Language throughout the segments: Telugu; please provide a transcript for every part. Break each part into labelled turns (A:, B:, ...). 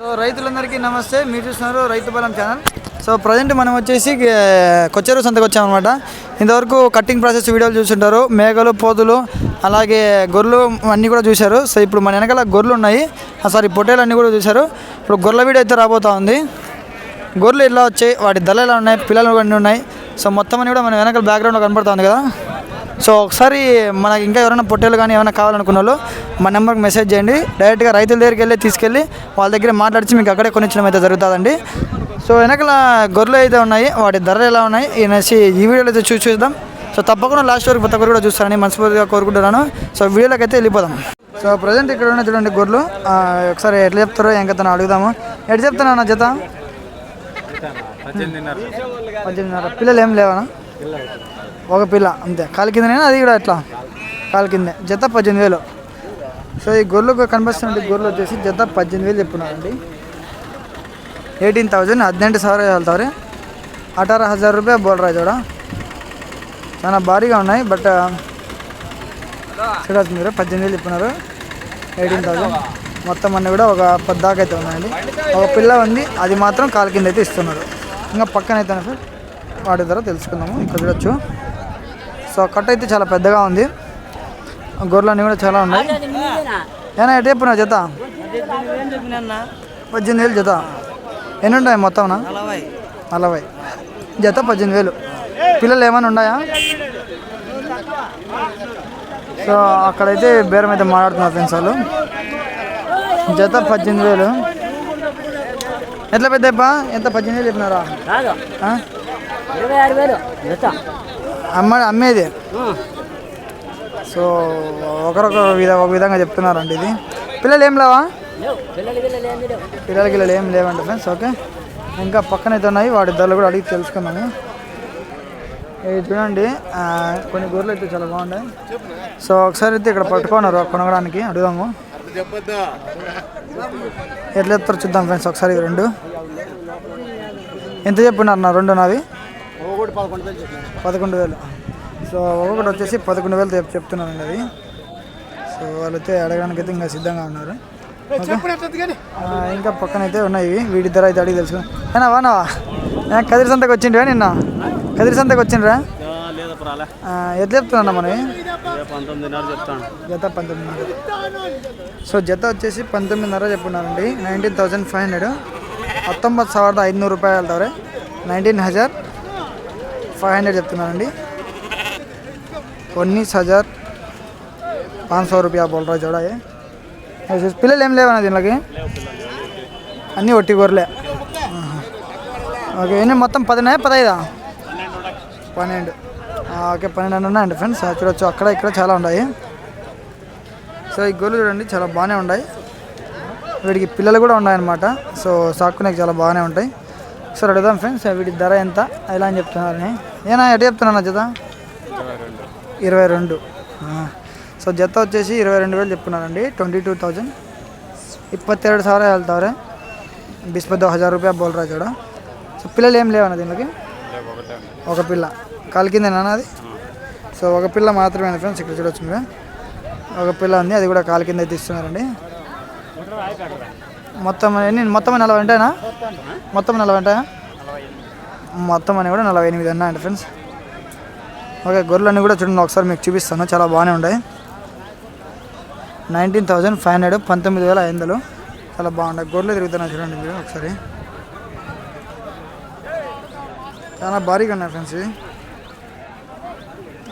A: సో రైతులందరికీ నమస్తే మీరు చూస్తున్నారు రైతు బలం ఛానల్. సో ప్రజెంట్ మనం వచ్చేసి కొచ్చేరు సంతకు వచ్చామన్నమాట. ఇంతవరకు కటింగ్ ప్రాసెస్ వీడియోలు చూస్తుంటారు. మేకలు పోతులు అలాగే గొర్రెలు అన్నీ కూడా చూశారు. సో ఇప్పుడు మన వెనకాల గొర్రెలు ఉన్నాయి. సారీ పొట్టేలు అన్నీ కూడా చూశారు. ఇప్పుడు గొర్రెల వీడియో అయితే రాబోతా ఉంది. గొర్రెలు ఎలా వచ్చాయి వాటి ధరలు ఎలా ఉన్నాయి పిల్లలు అన్నీ ఉన్నాయి. సో మొత్తం అని కూడా మన వెనకాల బ్యాక్గ్రౌండ్లో కనపడుతుంది కదా. సో ఒకసారి మనకి ఇంకా ఎవరైనా పొట్టేలు కానీ ఏమైనా కావాలనుకున్న వాళ్ళు మా నెంబర్కి మెసేజ్ చేయండి. డైరెక్ట్గా రైతుల దగ్గరికి వెళ్ళి తీసుకెళ్ళి వాళ్ళ దగ్గర మాట్లాడిచి మీకు అక్కడే కొనిచ్చడం అయితే జరుగుతుందండి. సో వెనకాల గొర్రెలు అయితే ఉన్నాయి. వాటి ధరలు ఎలా ఉన్నాయి అనేసి ఈ వీడియోలో అయితే చూసి చూద్దాం. సో తప్పకుండా లాస్ట్ వరకు ప్రతి ఒక్కరు కూడా చూస్తారని మనస్ఫూర్తిగా కోరుకుంటున్నాను. సో వీడియోలోకి అయితే వెళ్ళిపోదాం. సో ప్రజెంట్ ఇక్కడ ఉన్న చూడండి గొర్రెలు ఒకసారి ఎట్లా చెప్తారో ఎంకతను అడుగుదాము. ఎట్లా చెప్తాను నా జత? పద్దెనిమిదిన్నర. పిల్లలు ఏం లేవనా ఒక పిల్ల అంతే కాలు కిందనేనా అది కూడా ఎట్లా కాలు కిందే జత పద్దెనిమిది వేలు సో ఈ గొర్రెలు కనిపిస్తున్న గొర్రెలు వచ్చేసి జత పద్దెనిమిది వేలు చెప్పున్నారండి ఎయిటీన్ థౌజండ్ ಹದಿನೆಂಟು ಸಾವಿರ ಹೇಳ್ತಾವ್ರಿ అఠారా హజార్ రూపాయ బోల్ రా చూడ చాలా భారీగా ఉన్నాయి బట్ చూడచ్చు మీరు పద్దెనిమిది వేలు చెప్పున్నారు ఎయిటీన్ థౌజండ్ మొత్తం అన్నీ కూడా ఒక పది దాకా అయితే ఉన్నాయండి ఒక పిల్ల ఉంది అది మాత్రం కాలు కింద అయితే ఇస్తున్నారు ఇంకా పక్కన అయితే సార్ వాటి ధర తెలుసుకుందాము ఇక్కడ చూడొచ్చు సో కట్ అయితే చాలా పెద్దగా ఉంది. గొర్రెలు అన్నీ కూడా చాలా ఉన్నాయి. ఏనా ఎటు చెప్పిన జత? పద్దెనిమిది వేలు జత. ఎన్ని ఉన్నాయి మొత్తం నలభై. జత పద్దెనిమిది వేలు. పిల్లలు ఏమైనా ఉన్నాయా? సో అక్కడైతే బేరం అయితే మాట్లాడుతున్నారు ఫ్రెండ్స్ వాళ్ళు. జత పద్దెనిమిది వేలు. ఎట్లా పెద్ద ఎంత పద్దెనిమిది వేలు చెప్పినారా?
B: ఇరవై ఆరు వేలు జత.
A: అమ్మ అమ్మేది. సో ఒకరొకరు విధ ఒక విధంగా చెప్తున్నారండి ఇది. పిల్లలు ఏం లేవా?
B: గిల్లలు
A: పిల్లలకి ఏం లేవండి ఫ్రెండ్స్ ఓకే ఇంకా పక్కన అయితే ఉన్నాయి వాటి ధరలు కూడా అడిగి తెలుసుకున్నాము ఇవి చూడండి కొన్ని గొర్రెలు అయితే చాలా బాగున్నాయి. సో ఒకసారి అయితే ఇక్కడ పట్టుకున్నారు కొనగడానికి అడుగుదాము. ఎట్లా చెప్తారు చూద్దాం ఫ్రెండ్స్ ఒకసారి రెండు. ఎంత చెప్పున్నారు నా రెండు నావి పదకొండు వేలు సో ఒక్కొక్కటి వచ్చేసి పదకొండు వేలు చెప్ చెప్తున్నారండి అది సో వాళ్ళైతే అడగడానికి అయితే ఇంకా సిద్ధంగా ఉన్నారు ఓకే ఆ, ఇంకా పక్కన అయితే ఉన్నాయి ఇవి. వీటి ధర అయితే అడిగి తెలుసు ఏనా వానవా ఏ, కదిరి సంతకు వచ్చిండ్రా నిన్న కదిరి సంతకు వచ్చిండ్రా
C: లేదు ప్రాలే
A: ఆ, ఎట్లా చెప్తున్నా మనవి
C: పంతొమ్మిదిన్నర చెప్తాను
A: జత పంతొమ్మిదిన్నర సో జత వచ్చేసి పంతొమ్మిదిన్నర చెప్పున్నారండి నైన్టీన్ థౌజండ్ ఫైవ్ హండ్రెడ్ ಹತ್ತೊಂಬತ್ತು ಸಾವಿರದ ಐದುನೂರು ರೂಪಾಯಿ ಹೇಳ್ತಾವ್ರೆ ನೈನ್ಟೀನ್ ಹಜಾರ್ ఫైవ్ హండ్రెడ్ చెప్తున్నానండి ఉన్నీస్ హజార్ పాంచ్ రూపాయ బోల్ రా జోడా ఏ. ऐसे పిల్లలు ఏం లేవన్నా దీనికి అన్నీ ఒట్టి గొర్రెలే. ఓకే మొత్తం పదినా పదైదా? పన్నెండు. ఓకే పన్నెండు ఉన్నాయండి ఫ్రెండ్స్. చూడొచ్చు. అక్కడ ఇక్కడ చాలా ఉన్నాయి. సో ఈ గొర్రెలు చూడండి చాలా బాగానే ఉన్నాయి. వీటికి పిల్లలు కూడా ఉన్నాయన్నమాట. సో సాక్కునే చాలా బాగానే ఉంటాయి. సో అడుగుదాం ఫ్రెండ్స్ వీటి ధర ఎంత? ఎలా అని చెప్తున్నారని. ఏనా ఎటు చెప్తున్నా జత? ఇరవై రెండు. సో జత వచ్చేసి ఇరవై రెండు వేలు చెప్తున్నారండి ట్వంటీ టూ థౌజండ్. ಇಪ್ಪತ್ತೆರಡು సార్ ಹೇಳ್ತಾವ್ರೆ ಬಿಸ್ಬದ್ದು హజార్ రూపాయ ಬೋಲ್ರಾ ಜೋಡ సో పిల్లలు ఏం లేవన్న దీనికి? ఒక పిల్ల. కాలు కిందేనా అది సో ఒక పిల్ల మాత్రమే ఫ్రెండ్స్ ఇక్కడ చూడొచ్చు మీరు ఒక పిల్ల ఉంది అది కూడా కాలు కింద తీస్తున్నారండి మొత్తం ఎన్ని? మొత్తం నలభై వెంటనా మొత్తం నలభై ఉంటాయా? మొత్తం అని కూడా నలభై ఎనిమిది అన్నాయండి ఫ్రెండ్స్ ఓకే గొర్రెలన్నీ కూడా చూడండి ఒకసారి మీకు చూపిస్తాను. చాలా బాగానే ఉన్నాయి. నైన్టీన్ థౌజండ్ ఫైవ్ హండ్రెడ్ పంతొమ్మిది వేల ఐదు వందలు. చాలా బాగున్నాయి. గొర్రెలు తిరుగుతున్నాయి చూడండి మీరు ఒకసారి. చాలా భారీగా ఉన్నాయి ఫ్రెండ్స్ ఇది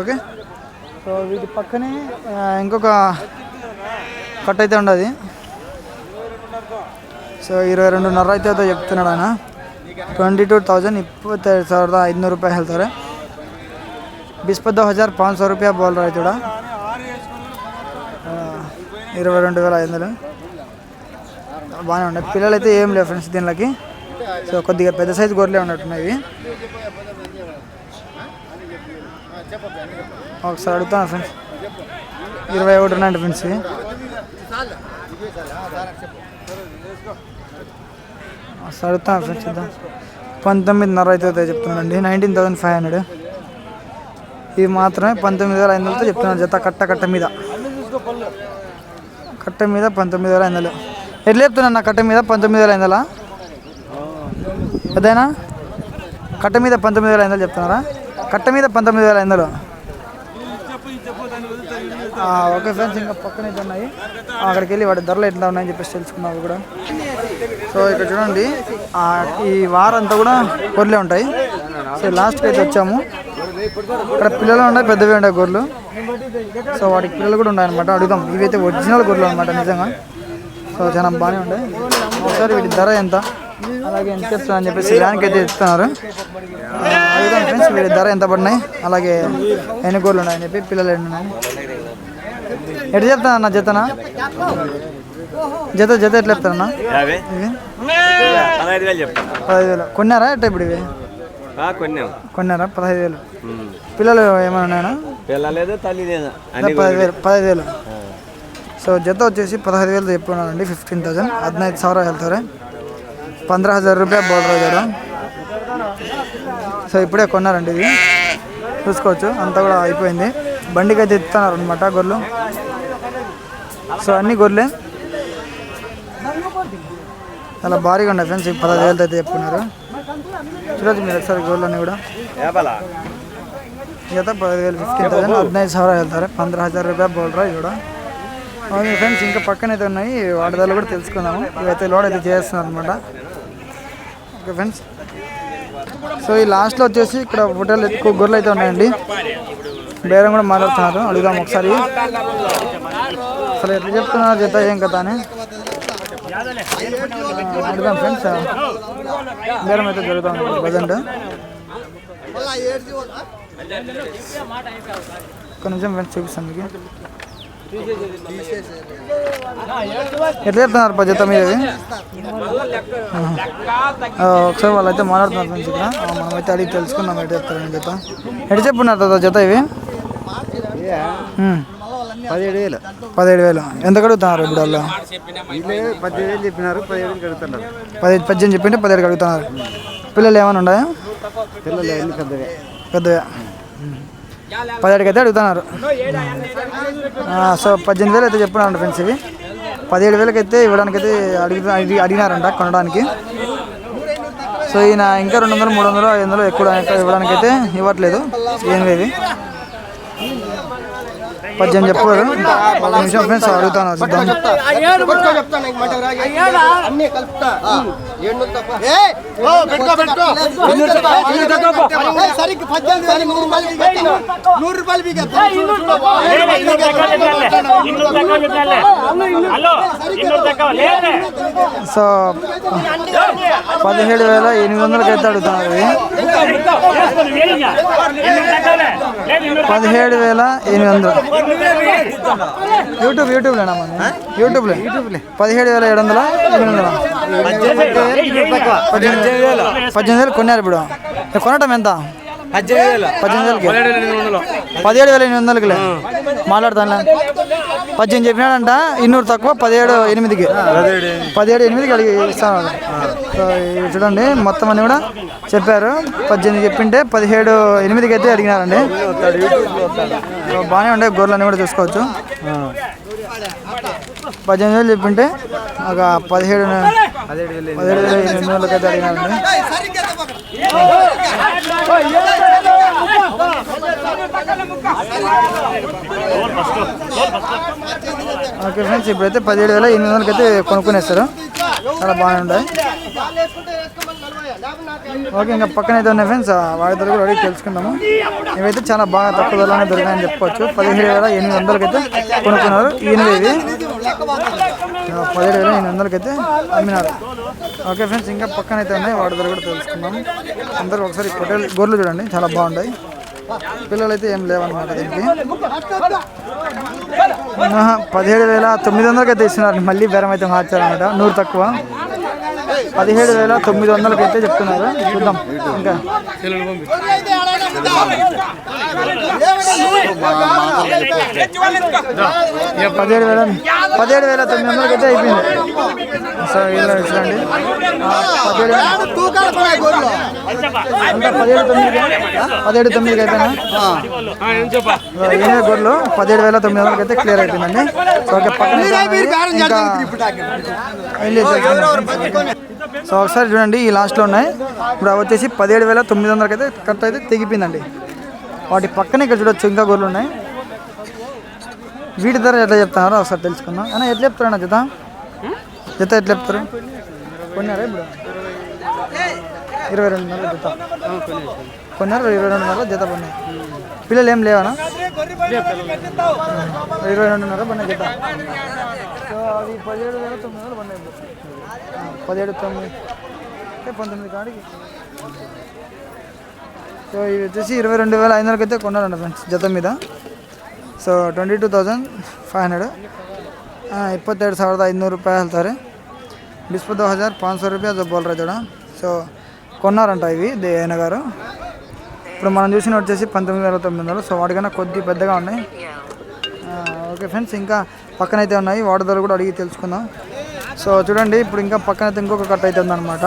A: ఓకే సో వీటి పక్కనే ఇంకొక కట్ అయితే ఉండదు. సో ఇరవై రెండున్నర అయితే చెప్తున్నాడు ఆయన. ಟ್ವೆಂಟಿ ಟೂ ತೌಸಂಡ್ ಇಪ್ಪತ್ತೈದು ಸಾವಿರದ ಐದುನೂರು ರೂಪಾಯಿ ಹೇಳ್ತಾರೆ బిస్పద్దో హజార్ పాంచ్ సో రూపాయ బోల్ రా చూడ ఇరవై రెండు వేల ఐదు వందలు బాగానే ఉన్నాయి పిల్లలు అయితే ఏం లేవు ఫ్రెండ్స్ దీనిలోకి సో కొద్దిగా పెద్ద సైజు గొర్రెలే ఉన్నట్టున్నాయి ఇవి ఒకసారి అడుగుతాను ఫ్రెండ్స్ ఇరవై ఒకటి ఉన్నాయండి ఫ్రెండ్స్ ఇవి ఒకసారి చూద్దాం పంతొమ్మిదిన్నర అయితే చెప్తున్నానండి చెప్తున్నాండి నైన్టీన్ థౌసండ్ ఫైవ్ హండ్రెడ్ ఇవి మాత్రమే పంతొమ్మిది వేల ఐదు వందలతో చెప్తున్నాను జత కట్ట కట్ట మీద. కట్ట మీద పంతొమ్మిది వేల ఐదు వందలు. ఎట్లా చెప్తున్నా నా కట్ట మీద పంతొమ్మిది వేల ఐదు వందలా? అదేనా? కట్ట మీద పంతొమ్మిది వేల ఐదు వందలు చెప్తున్నారా? కట్ట మీద పంతొమ్మిది వేల ఐదు వందలు. ఓకే ఫ్రెండ్స్ ఇంకా పక్కన అయితే ఉన్నాయి. అక్కడికి వెళ్ళి వాటి ధరలు ఎట్లా ఉన్నాయని చెప్పేసి తెలుసుకున్నావు కూడా. సో ఇక్కడ చూడండి ఆ, ఈ వారంతా కూడా గొర్రెలే ఉంటాయి. సో లాస్ట్కి అయితే వచ్చాము. ఇక్కడ పిల్లలు ఉన్నాయి పెద్దవి ఉంటాయి గొర్రెలు. సో వాటికి పిల్లలు కూడా ఉన్నాయన్నమాట. అడుగుదాం. ఇవైతే ఒరిజినల్ గొర్రెలు అనమాట నిజంగా. సో చాలా బాగానే ఉంటాయి ఒకసారి వీటి ధర ఎంత? అలాగే ఎంత చెప్తున్నా అని చెప్పేసి దానికి అయితే ఇస్తున్నారు అడుగుదాం ఫ్రెండ్స్ వీటి ధర ఎంత పడినాయి? అలాగే ఎన్ని గొర్రెలు ఉన్నాయని చెప్పి పిల్లలు ఎన్ని ఉన్నాయి? ఎటు చెప్తాను అన్న జతనా? జత జత ఎట్లా చెప్తారన్నా
C: యాభై
A: ఇవి
C: పదహైదు వేలు చెప్తాను
A: పదహైదు వేలు కొన్నారా ఎట్లా ఇప్పుడు ఇవి
C: కొన్నాం
A: కొన్నారా పదహైదు వేలు పిల్లలు ఏమైనా ఉన్నాయా
C: పిల్లలేదు తల్లి లేదా
A: పదహైదు వేలు పదహైదు వేలు సో జత వచ్చేసి పదహైదు వేలు చెప్పుకున్నారండి ఫిఫ్టీన్ థౌసండ్ ಹದಿನೈದು ಸಾವಿರ ಹೇಳ್ತಾರೆ పంద్ర హజార్ రూపాయ బోర్డర్ వచ్చాడు సో ఇప్పుడే కొన్నారండి ఇది చూసుకోవచ్చు అంతా కూడా అయిపోయింది బండికి అయితే ఇస్తున్నారు అనమాట గొర్రెలు సో అన్ని గొర్రెలే చాలా భారీగా ఉన్నాయి ఫ్రెండ్స్ పదహైదు వేలతో అయితే చెప్పుకున్నారు చూడొచ్చు మీరు ఒకసారి గోల్డ్ అన్నీ కూడా. ఇక పదహారు వేలు ఫిఫ్టీన్ థౌసండ్ పద్నైదు సవరా వెళ్తారు. పంద్రహ హజార్ రూపాయలు బోల్డ్రా ఇవి కూడా అవును ఫ్రెండ్స్ ఇంకా పక్కన అయితే ఉన్నాయి. వాటి ద్వారా కూడా తెలుసుకుందాము. ఇవైతే లోడ్ అయితే చేస్తున్నారు అనమాట ఓకే ఫ్రెండ్స్. సో ఈ లాస్ట్లో వచ్చేసి ఇక్కడ హోటల్ ఎక్కువ గొర్రెలు అయితే ఉన్నాయండి. బేరం కూడా మాట్లాడుతున్నారు. అడుగుదాం ఒకసారి. అసలు ఎట్లా చెప్తున్నారు చెప్తా ఏం కదా అని? అడుగుదాం ఫ్రెండ్స్ బేరం అయితే జరుగుతాం ప్రజెంట్ ఒక నిమిషం ఫ్రెండ్స్ చూపిస్తాను మీకు. ఎట్లా చెప్తున్నారు పా జత? ఆ, ఒకసారి వాళ్ళైతే మాట్లాడుతున్నారు ఫ్రెండ్స్ ఇక్కడ. ఆ, మనమైతే అడిగి తెలుసుకుందాం ఎటు చెప్తారని జత. ఎటు చెప్పున్నారు జత ఇవి.
C: పదిహేడు వేలు.
A: పదిహేడు వేలు. ఎంత కడుగుతున్నారు ఇప్పుడు వాళ్ళు?
C: పద్దెనిమిది వేలు చెప్పినారు పదిహేడు వేలు కడుతున్నారు
A: పదిహేడు పద్దెనిమిది చెప్పింటే పదిహేడు కడుగుతున్నారు. పిల్లలు ఏమైనా ఉన్నాయా?
C: పిల్లలు ఎన్ని పెద్దవే.
A: పెద్దగా పదిహేడుకి అయితే అడుగుతున్నారు సో పద్దెనిమిది వేలు అయితే చెప్పున్నారంట ఫ్రెండ్స్ ఇవి. పదిహేడు వేలకి అయితే ఇవ్వడానికి అయితే అడుగు అడిగి- అడిగినారంట కొనడానికి. సో ఈయన ఇంకా రెండు వందలు మూడు వందలు ఐదు వందలు ఎక్కువ ఇవ్వడానికి అయితే ఇవ్వట్లేదు. ఏమి ఇవి పద్దెనిమిది చెప్పారు నిమిషం ఫ్రెండ్స్ అడుగుతాను
D: నూరు రూపాయలు
A: సో పదిహేడు వేల ఎనిమిది వందలకి అయితే అడుగుతున్నారు పదిహేడు వేల ఎనిమిది వందలు యూట్యూబ్ యూట్యూబ్లేనా యూట్యూబ్లో యూట్యూబ్లే పదిహేడు వేల ఏడు వందల? ఎనిమిది వందల? పద్దెనిమిది వేలు. పద్దెనిమిది కొన్నారు ఇప్పుడు. కొనటం ఎంత?
C: పద్దెనిమిది వేలు.
A: పద్దెనిమిది పదిహేడు వేల ఎనిమిది వందలకి మాట్లాడతాను పద్దెనిమిది చెప్పినాడంట ఇన్నూరు తక్కువ పదిహేడు ఎనిమిదికి. పదిహేడు ఎనిమిదికి అడిగి ఇస్తాను. చూడండి మొత్తం అన్ని కూడా చెప్పారు. పద్దెనిమిది చెప్పింటే పదిహేడు ఎనిమిదికి అయితే అడిగినారండి. బాగానే ఉండే గొర్రెలు కూడా చూసుకోవచ్చు. పద్దెనిమిది వేలు చెప్పింటే ఒక పదిహేడు పదిహేడు వేల ఎనిమిది వందలకి అయితే అడిగినారండి. ఓకే ఫ్రెండ్స్ ఇప్పుడైతే పదిహేడు వేల ఎనిమిది వందలకి అయితే కొనుక్కునేస్తారు. చాలా బాగానే ఓకే ఇంకా పక్కన అయితే ఉన్నాయి ఫ్రెండ్స్ వాడి ధర కూడా అడిగి తెలుసుకుందాము. ఇవైతే చాలా బాగా తక్కువ ధరలోనే దొరికాయని చెప్పుకోవచ్చు పదిహేడు వేల ఎనిమిది వందలకి అయితే కొనుక్కున్నారు ఈయనవి ఇవి పదిహేడు వేల ఎనిమిది వందలకి అయితే అమ్మినారు. ఓకే ఫ్రెండ్స్ ఇంకా పక్కన అయితే ఉన్నాయి. వాడి ధర కూడా తెలుసుకుందాము. అందరూ ఒకసారి పొట్టేలు గొర్రెలు చూడండి. చాలా బాగుంటాయి. పిల్లలు అయితే ఏం లేవన్నమాట దీనికి. పదిహేడు వేల తొమ్మిది వందలకి అయితే ఇస్తున్నారు మళ్ళీ బేరం అయితే మార్చారన్నమాట. నూరు తక్కువ. పదిహేడు వేల తొమ్మిది వందలకి అయితే చెప్తున్నారు. చూద్దాం. ఇంకా. పదిహేడు వేల పదిహేడు వేల తొమ్మిది వందలకి అయితే అయిపోయింది సో ఇలా చూడండి పదిహేడు అంతా పదిహేడు తొమ్మిది పదిహేడు తొమ్మిదికి అయిపోయినా ఎనిమిది గొర్రెలు? పదిహేడు వేల తొమ్మిది వందలకి అయితే క్లియర్ అయిపోయిందండి. ఓకే పక్కన ఇంకా. సో ఒకసారి చూడండి ఈ లాస్ట్లో ఉన్నాయి. ఇప్పుడు అవి వచ్చేసి పదిహేడు వేల తొమ్మిది వందలకి అయితే కరెక్ట్ అయితే తెగిపోయిందండి. వాటి పక్కన ఇక్కడ చూడొచ్చు ఇంకా గొర్రెలు ఉన్నాయి. వీటి ధర ఎట్లా చెప్తున్నారో ఒకసారి తెలుసుకుందాం. అన్న ఎట్లా చెప్తారన్న జత? జత ఎట్లా చెప్తారు? కొన్నారా ఇప్పుడు? ఇరవై రెండున్నర జత. కొన్నారు? ఇరవై రెండున్నర జత కొన్నాయి. పిల్లలు ఏం లేవనా ఇరవై రెండున్నర పన్నెండు జత. సో అది పదిహేడు వేల తొమ్మిది వందలు పన్నెండు పదిహేడు తొమ్మిది అంటే పంతొమ్మిది కాడికి సో ఇవి వచ్చేసి ఇరవై రెండు వేల ఐదు వందలకి అయితే కొన్నారండి ఫ్రెండ్స్ జత మీద so twenty two thousand five hundred ಇಪ್ಪತ್ತೆರಡು ಸಾವಿರದ ಐದುನೂರು ರೂಪಾಯಿ ಹೇಳ್ತಾರೆ ಬಿಸ್ಪತ್ತು ಹಜಾರ್ ಪಾಂಚ್ సో రూపాయ బోల్ రైతాడా సో కొన్నారంట ఇవి దేయన గారు ఇప్పుడు మనం చూసిన వచ్చేసి పంతొమ్మిది వేల తొమ్మిది వందలు సో వాటికన్నా కొద్ది పెద్దగా ఉన్నాయి ఆ, ఓకే ఫ్రెండ్స్ ఇంకా పక్కన అయితే ఉన్నాయి వాటి ధర కూడా అడిగి తెలుసుకుందాం సో చూడండి ఇప్పుడు ఇంకా పక్కన అయితే ఇంకొక కట్ అయితే ఉందన్నమాట.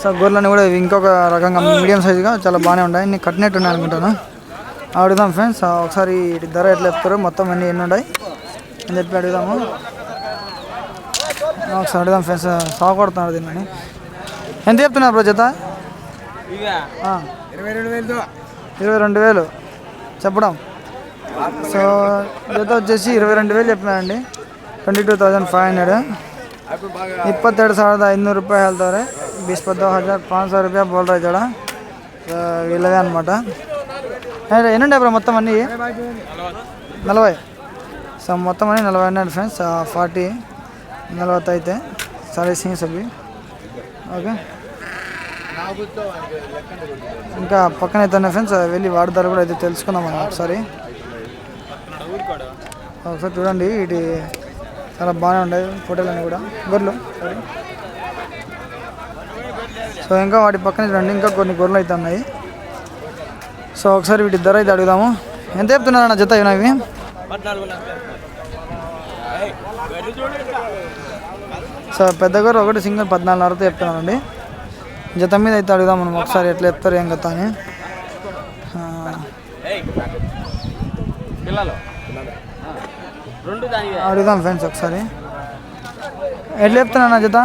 A: సో గొర్రెలన్నీ కూడా ఇంకొక రకంగా మీడియం సైజుగా చాలా బాగానే ఉన్నాయి. ఇన్ని కట్టినట్టు ఉన్నాయి అనుకుంటాను. అడుగుదాం ఫ్రెండ్స్ ఒకసారి ధర ఎట్లా చెప్తారో మొత్తం అన్ని ఎన్ని ఉన్నాయి అని చెప్పి అడుగుదాము. ఒకసారి అడుగుదాం ఫ్రెండ్స్ సాగు కొడుతున్నారు దీన్ని. ఎంత చెప్తున్నారు బ్రో జత?
C: ఇరవై రెండు వేలు
A: ఇరవై రెండు వేలు. చెప్పడం. సో జత వచ్చేసి ఇరవై రెండు వేలు చెప్పినారండి. twenty two thousand five hundred ಇಪ್ಪತ್ತೆರಡು ಸಾವಿರದ ಐದುನೂರು ರೂಪಾಯಿ ಹೇಳ್ತಾರೆ ಬಿಸ್ಪತ್ತು ಹಜಾರ್ ಪಾಂಚ್ ಸಾವಿರ ರೂಪಾಯಿ ಬೋಲ್ రైతాడా సో వీళ్ళవే అనమాట ఎన్ని ఉన్నాయి బ్రో మొత్తం అన్నీ నలభై సో మొత్తం అన్ని నలభై ఉన్నాయి ఫ్రెండ్స్ ఫార్టీ నలభై అయితే సరే సీన్స్ అవి ఓకే ఇంకా పక్కన అయితే ఉన్నాయి ఫ్రెండ్స్ వెళ్ళి వాడతారు కూడా అయితే తెలుసుకుందాం మనం ఒకసారి ఒకసారి చూడండి వీటి చాలా బాగానే ఉన్నాయి ఫోటోలు అన్నీ కూడా. గొర్రెలు. సారీ సో ఇంకా వాటి పక్కన చూడండి. ఇంకా కొన్ని గొర్రెలు అయితే ఉన్నాయి. సో ఒకసారి వీటి ధర అయితే అడుగుదాము. ఎంత చెప్తున్నారు అన్న జత ఇవి సో పెద్ద గొర్రె ఒకటి సింగిల్ పద్నాలుగున్నరతో చెప్తున్నానండి జత మీద అయితే అడుగుదాం మనం. ఒకసారి ఎట్లా చెప్తారు ఏం కథ అని. Ah.
B: పిల్లలు.
A: అడుగుదాం ఫ్రెండ్స్ ఒకసారి. ఎట్లా చెప్తున్నా జత?